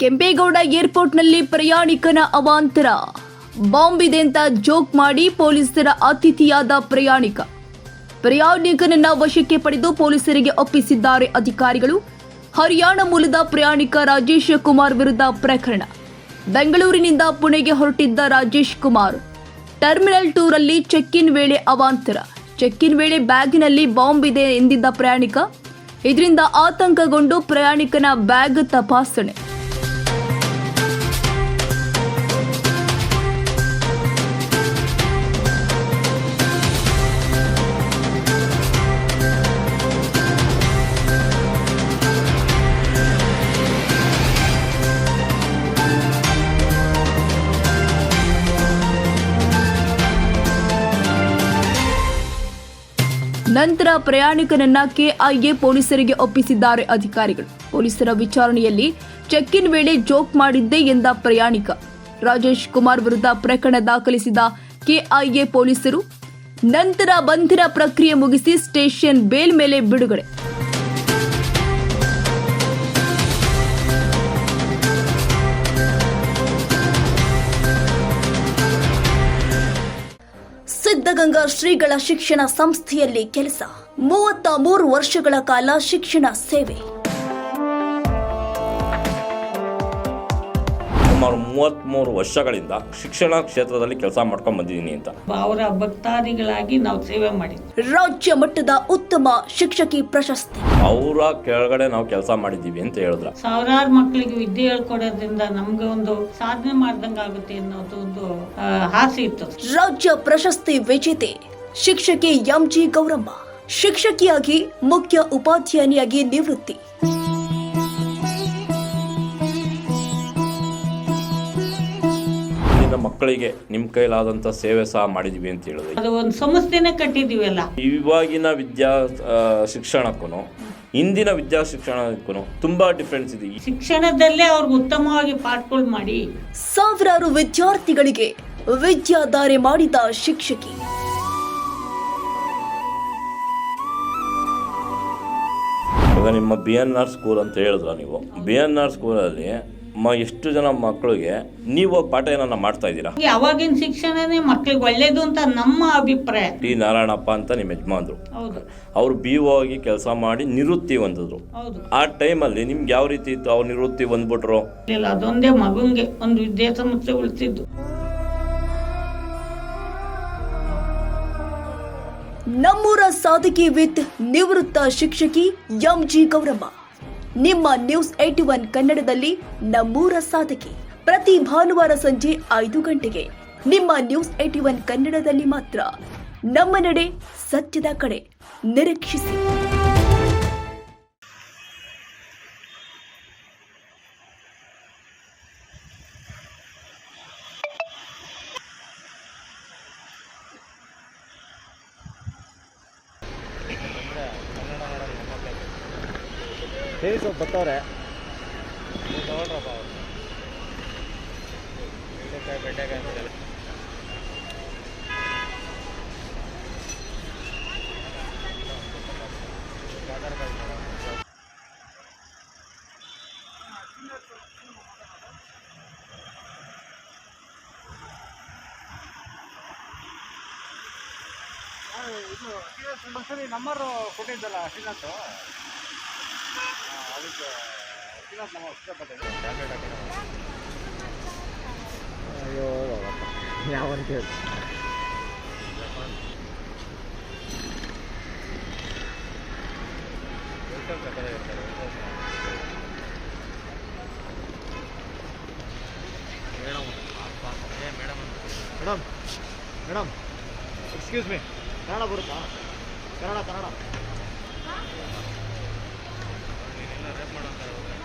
ಕೆಂಪೇಗೌಡ ಏರ್ಪೋರ್ಟ್ನಲ್ಲಿ ಪ್ರಯಾಣಿಕನ ಅವಾಂತರ. ಬಾಂಬ್ ಇದೆ ಅಂತ ಜೋಕ್ ಮಾಡಿ ಪೊಲೀಸರ ಅತಿಥಿಯಾದ ಪ್ರಯಾಣಿಕ. ಪ್ರಯಾಣಿಕನನ್ನ ವಶಕ್ಕೆ ಪಡೆದು ಪೊಲೀಸರಿಗೆ ಒಪ್ಪಿಸಿದ್ದಾರೆ ಅಧಿಕಾರಿಗಳು. ಹರಿಯಾಣ ಮೂಲದ ಪ್ರಯಾಣಿಕ ರಾಜೇಶ್ ಕುಮಾರ್ ವಿರುದ್ಧ ಪ್ರಕರಣ. ಬೆಂಗಳೂರಿನಿಂದ ಪುಣೆಗೆ ಹೊರಟಿದ್ದ ರಾಜೇಶ್ ಕುಮಾರ್. ಟರ್ಮಿನಲ್ ಟೂರಲ್ಲಿ ಚೆಕ್ ಇನ್ ವೇಳೆ ಅವಾಂತರ. ಚೆಕ್ ಇನ್ ವೇಳೆ ಬ್ಯಾಗ್ನಲ್ಲಿ ಬಾಂಬ್ ಇದೆ ಎಂದಿದ್ದ ಪ್ರಯಾಣಿಕ. ಇದರಿಂದ ಆತಂಕಗೊಂಡು ಪ್ರಯಾಣಿಕನ ಬ್ಯಾಗ್ ತಪಾಸಣೆ. ನಂತರ ಪ್ರಯಾಣಿಕನನ್ನ ಕೆಐಎ ಪೊಲೀಸರಿಗೆ ಒಪ್ಪಿಸಿದ್ದಾರೆ ಅಧಿಕಾರಿಗಳು. ಪೊಲೀಸರ ವಿಚಾರಣೆಯಲ್ಲಿ ಚೆಕ್ ವೇಳೆ ಜೋಕ್ ಮಾಡಿದ್ದೆ ಎಂದ ಪ್ರಯಾಣಿಕ. ರಾಜೇಶ್ ಕುಮಾರ್ ವಿರುದ್ಧ ಪ್ರಕರಣ ದಾಖಲಿಸಿದ ಕೆಐಎ ಪೊಲೀಸರು. ನಂತರ ಬಂಧನ ಪ್ರಕ್ರಿಯೆ ಮುಗಿಸಿ ಸ್ಟೇಷನ್ ಬೇಲ್ ಮೇಲೆ ಬಿಡುಗಡೆ. ಸಿದ್ಧಗಂಗಾ ಶ್ರೀಗಳ ಶಿಕ್ಷಣ ಸಂಸ್ಥೆಯಲ್ಲಿ ಕೆಲಸ. ಮೂವತ್ತ ಮೂರು ವರ್ಷಗಳ ಕಾಲ ಶಿಕ್ಷಣ ಸೇವೆ. ಸುಮಾರು ಮೂವತ್ತ್ಮೂರು ವರ್ಷಗಳಿಂದ ಶಿಕ್ಷಣ ಕ್ಷೇತ್ರದಲ್ಲಿ ಕೆಲಸ ಮಾಡ್ಕೊಂಡು ಬಂದಿದ್ದೀನಿ ಅಂತ. ಅವರ ಭಕ್ತಾದಿಗಳಾಗಿ ನಾವು ಸೇವೆ ಮಾಡಿದ್ವಿ. ರಾಜ್ಯ ಮಟ್ಟದ ಉತ್ತಮ ಶಿಕ್ಷಕಿ ಪ್ರಶಸ್ತಿ. ಅವರ ಕೆಳಗಡೆ ನಾವು ಕೆಲಸ ಮಾಡಿದ್ದೀವಿ ಅಂತ ಹೇಳಿದ್ರ. ಸಾವಿರಾರು ಮಕ್ಕಳಿಗೆ ವಿದ್ಯೆ ಹೇಳ್ಕೊಡೋದ್ರಿಂದ ನಮ್ಗೆ ಒಂದು ಸಾಧನೆ ಮಾಡ್ದಂಗ ಆಗುತ್ತೆ ಅನ್ನೋದು ಒಂದು ಆಸೆ ಇತ್ತು. ರಾಜ್ಯ ಪ್ರಶಸ್ತಿ ವಿಜೇತೆ ಶಿಕ್ಷಕಿ ಎಂ ಜಿ ಗೌರಮ್ಮ ಶಿಕ್ಷಕಿಯಾಗಿ ಮುಖ್ಯ ಉಪಾಧ್ಯಾಯಿನಿಯಾಗಿ ನಿವೃತ್ತಿ. ಇಲ್ಲಿನ ಮಕ್ಕಳಿಗೆ ನಿಮ್ಮ ಕೈಲಾದಂಥ ಸೇವೆ ಸಹ ಮಾಡಿದ್ವಿ ಅಂತ ಹೇಳಿದ್ವಿ ಅದು ಒಂದು ಸಂಸ್ಥೆನೇ ಕಟ್ಟಿದೀವಲ್ಲ ಇವಾಗಿನ ವಿದ್ಯಾ ಶಿಕ್ಷಣಕ್ಕೂ ಇಂದಿನ ವಿದ್ಯಾ ಶಿಕ್ಷಣಕ್ಕೂ ತುಂಬಾ ಡಿಫ್ರೆನ್ಸ್ ಇದೆ. ಈ ಶಿಕ್ಷಣದಲ್ಲೇ ಅವ್ರಿಗೆ ಉತ್ತಮವಾಗಿ ಪಾಠಗಳು ಮಾಡಿ. ಸಾವಿರಾರು ವಿದ್ಯಾರ್ಥಿಗಳಿಗೆ ವಿದ್ಯಾಧಾರೆ ಮಾಡಿದ ಶಿಕ್ಷಕಿ. ನಿಮ್ಮ ಬಿ ಎನ್ ಆರ್ ಸ್ಕೂಲ್ ಅಂತ ಹೇಳಿದ್ರ ನೀವು? ಬಿ ಎನ್ ಆರ್ ಸ್ಕೂಲಲ್ಲಿ ಮ ಎಷ್ಟು ಜನ ಮಕ್ಕಳಿಗೆ ನೀವು ಪಾಠ ಏನನ್ನ ಮಾಡ್ತಾ ಇದ್ದೀರಾ? ಅವಾಗಿನ ಶಿಕ್ಷಣನೇ ಮಕ್ಕಳಿಗೆ ಒಳ್ಳೇದು ಅಂತ ನಮ್ಮ ಅಭಿಪ್ರಾಯ. ಟಿ ನಾರಾಯಣಪ್ಪ ಅಂತ ನಿಮ್ಮ ಯಜಮಾನ್ರು. ಹೌದು. ಅವ್ರು ಬಿ ಒ ಆಗಿ ಕೆಲಸ ಮಾಡಿ ನಿವೃತ್ತಿ ಹೊಂದಿದ್ರು. ಹೌದು. ಆ ಟೈಮಲ್ಲಿ ನಿಮ್ಗೆ ಯಾವ ರೀತಿ ಇತ್ತು ಅವ್ರು ನಿವೃತ್ತಿ ಹೊಂದ್ಬಿಟ್ರು? ಇಲ್ಲ ಅದೊಂದೇ ಮಗುಂಗೆ ಒಂದು ವಿದ್ಯಾಸಂಸ್ಥೆ ಉಳಿಸಿದ್ದು ನಮ್ಮೂರ ಸಾಧಕಿ ವಿತ್ ನಿವೃತ್ತ ಶಿಕ್ಷಕಿ ಎಂ ಜಿ ಗೌರಮ್ಮ. ನಿಮ್ಮ ನ್ಯೂಸ್ ಏಟಿ ಒನ್ ಕನ್ನಡದಲ್ಲಿ ನಮ್ಮೂರ ಸಾಧಕಿ. ಪ್ರತಿ ಭಾನುವಾರ ಸಂಜೆ ಐದು ಗಂಟೆಗೆ ನಿಮ್ಮ ನ್ಯೂಸ್ ಏಟಿ ಒನ್ ಕನ್ನಡದಲ್ಲಿ ಮಾತ್ರ. ನಮ್ಮ ನಡೆ ಸತ್ಯದ ಕಡೆ. ನಿರೀಕ್ಷಿಸಿ. ಹೇಳಿ ಸ್ವಲ್ಪ ಬರ್ತವ್ರೆ ಇದು ಒಂದ್ಸರಿ ನಂಬರ್ ಕೊಟ್ಟಿದ್ದಲ್ಲ ಶ್ರೀನಾಥ್. ಅಯ್ಯೋ ಯಾವಂತ ಹೇಳಿ madam madam excuse me Kannada ಬರುತ್ತಾ? ಕನ್ನಡ ಕನ್ನಡ.